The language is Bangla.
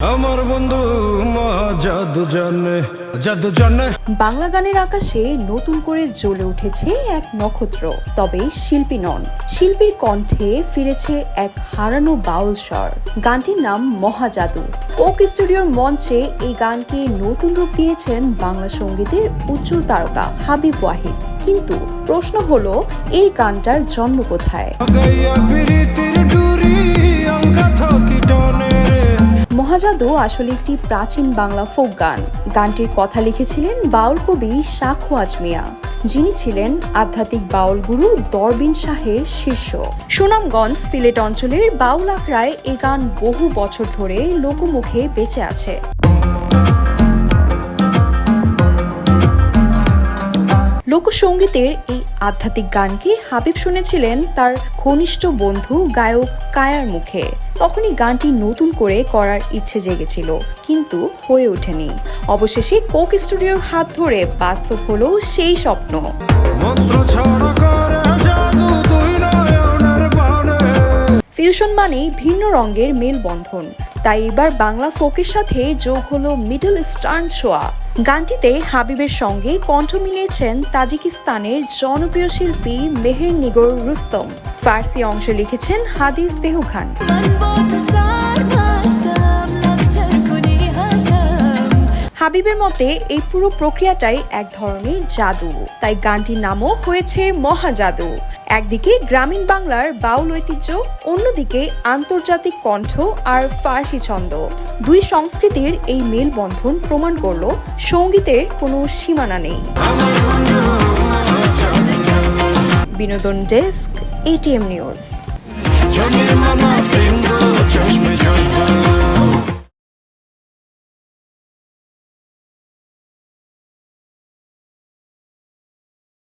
আমার বন্ধু জাদু জানে জাদু জানে। বাংলা গানের আকাশে নতুন করে জ্বলে উঠেছে এক নক্ষত্র তবে শিল্পী নন। শিল্পীর কণ্ঠে ফিরেছে এক হারানো বাউল স্বর। গানটির নাম মহাজাদু। ওক স্টুডিওর মঞ্চে এই গানকে নতুন রূপ দিয়েছেন বাংলা সঙ্গীতের উজ্জ্বল তারকা হাবিব ওয়াহিদ। কিন্তু প্রশ্ন হলো এই গানটার জন্ম কোথায়? মহাজাদু আসলে একটি প্রাচীন বাংলা ফোক গান। গানটির কথা লিখেছিলেন বাউল কবি শাখু আজমিয়া, যিনি ছিলেন আধ্যাত্মিক বাউল গুরু দরবিন শাহের শিষ্য। সুনামগঞ্জ সিলেট অঞ্চলের বাউল আকড়ায় এ গান বহু বছর ধরে লোকমুখে বেঁচে আছে। লোকসঙ্গীতের এই আধ্যাত্মিক গানকে হাবিব শুনেছিলেন তার ঘনিষ্ঠ বন্ধু গায়ক কায়ার মুখে। তখনই গানটি নতুন করে করার ইচ্ছে জেগেছিল কিন্তু হয়ে ওঠেনি। অবশেষে কোক স্টুডিওর হাত ধরে বাস্তব হলো সেই স্বপ্ন। ফিউশন মানেই ভিন্ন রঙের মেলবন্ধন। তাই এবার বাংলা ফোকের সাথে যোগ হলো মিডল স্টার্ন ছোয়া। গানটিতে হাবিবের সঙ্গে কণ্ঠ মিলিয়েছেন তাজিকিস্তানের জনপ্রিয় শিল্পী মেহের নিগর রুস্তম। ফার্সি অংশ লিখেছেন হাদিস দেহ খান হাবিবের মতে, এই পুরো প্রক্রিয়াটাই এক ধরনের জাদু। তাই গানটির নামও হয়েছে মহাজাদু। একদিকে গ্রামীণ বাংলার বাউল ঐতিহ্য, অন্যদিকে আন্তর্জাতিক কণ্ঠ আর ফার্সি ছন্দ। দুই সংস্কৃতির এই মেলবন্ধন প্রমাণ করল সঙ্গীতের কোনো সীমানা নেই। বিনোদন ডেস্ক এটিএম নিউজ।